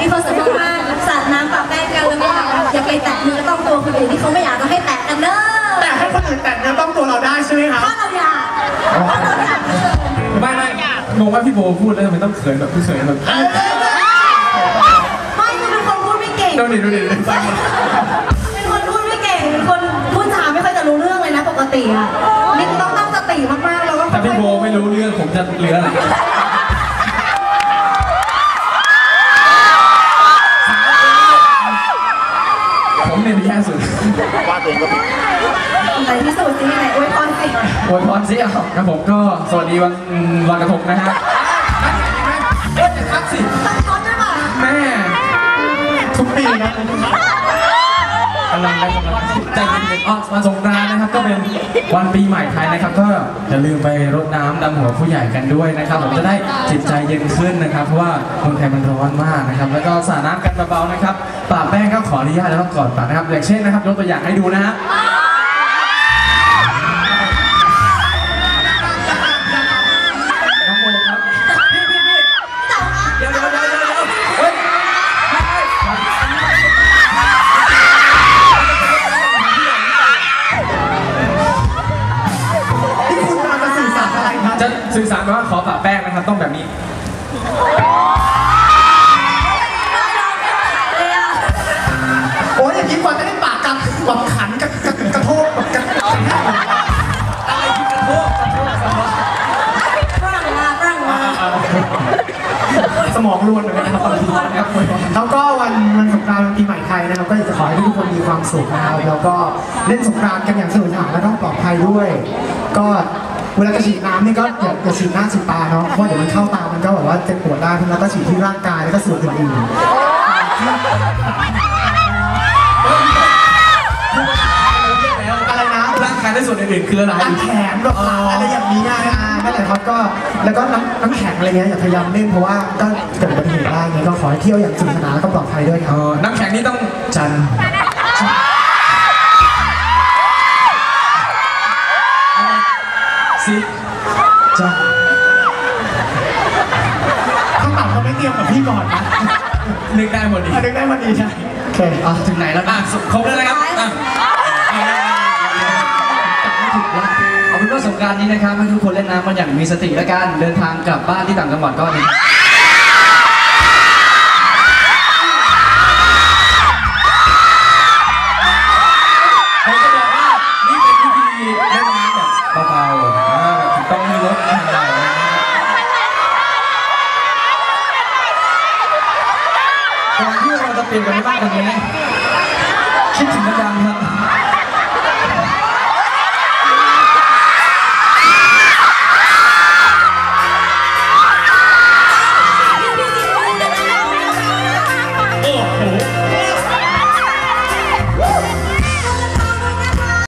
มีความสุขมากๆสาดน้ำปะแป้งกันแล้วก็อย่าไปแตะเนื้อต้องตัวคนอื่นที่เขาไม่อยากจะให้แตะกันเด้อแต่ให้คนอื่นแต่เนื้อต้องตัวเราได้ใช่ไหมครับถ้าเราอยากถ้าเราอยากเชิญไม่ไม่งงว่าพี่โบพูดแล้วทำไมต้องเขินแบบพี่เขินแบบไม่คือเป็นคนพูดไม่เก่งดูดิดูดิฟังเป็นคนพูดไม่เก่งเป็นคนพูดจาไม่ค่อยจะรู้เรื่องเลยนะปกติอะนี่คือต้องตั้งสติมากๆแล้วก็ถ้าพี่โบไม่รู้เรื่องผมจะเหลืออะไร ผมเนี่ยแย่สุดในที่สุดที่ไหนอวยพรสิอวยพรสิเอาครับผมก็สวัสดีวันลอยกระทงนะฮะเอ๊ะทักสิตั้งช็อตด้วยป่ะแม่ทุกปีนะกำลังได้กำลังใจเย็นๆอ๋อวันสงกราน วันปีใหม่ไทยนะครับ ก็อย่าลืมไปรดน้ำดำหัวผู้ใหญ่กันด้วยนะครับผมจะได้จิตใจเย็นขึ้นนะครับ เพราะว่าเมืองไทยมันร้อนมากนะครับ แล้วก็สาดน้ำกันเบาๆนะครับปาแป้งก็ขออนุญาตแล้วก็กอดปากนะครับอย่างเช่นนะครับยกตัวอย่างให้ดูนะฮะ จะสื่อสารไปว่าขอปะแป้งนะครับต้องแบบนี้โอ้ยอย่างนี้กว่าจะได้ปากกับกับขันกับกับกระโทกกับกระอะไรที่กระโทกกระโทกสมองฝรั่งมาฝรั่งมาสมองรวนเลยนะครับตอนนี้ครับแล้วก็วันวันสงกรานต์วันปีใหม่ไทยนะครับก็อยากจะขอให้ทุกคนมีความสุขนะครับแล้วก็เล่นสงกรานต์กันอย่างสนุกสนานและต้องปลอดภัยด้วย ก็ เวลาจะฉีดน้ำนี่ก็อย่าอย่าฉีดหน้าฉีดตาเนาะเพราะเดี๋ยวมันเข้าตามันก็แบบว่าเจ็บปวดได้แล้วก็ฉีดที่ร่างกายแล้วก็ส่วนอื่นๆอะไรนะร่างกายในส่วนอื่นๆคืออะไรน้ำแข็งกับหลังอะไรอย่างนี้ไงอ่านั่นแหละครับก็แล้วก็น้ำน้ำแข็งอะไรเงี้ยอย่าพยายามเล่นเพราะว่าก็เกิดอุบัติเหตุได้ไงก็ขอให้เที่ยวอย่างสนุกสนานแล้วก็ปลอดภัยด้วยคเอรับอน้ำแข็งนี่ต้องจัน สิจ้ะข้างหลังเราไม่เตรียมกับพี่ก่อนนะนึกได้หมดดิอันนี้ได้มาดีใช่ โอเคอะถึงไหนแล้วอะนะครบแล้วนะครับอะเอาเป็นว่าสงกรารนี้นะครับให้ทุกคนเล่นน้ำมันอย่างมีสติและกันเดินทางกลับบ้านที่ต่างจังหวัดก็ดีผม เราจะเปลี่ยนกันไปมากกว่านี้คิดถึงดังๆครับ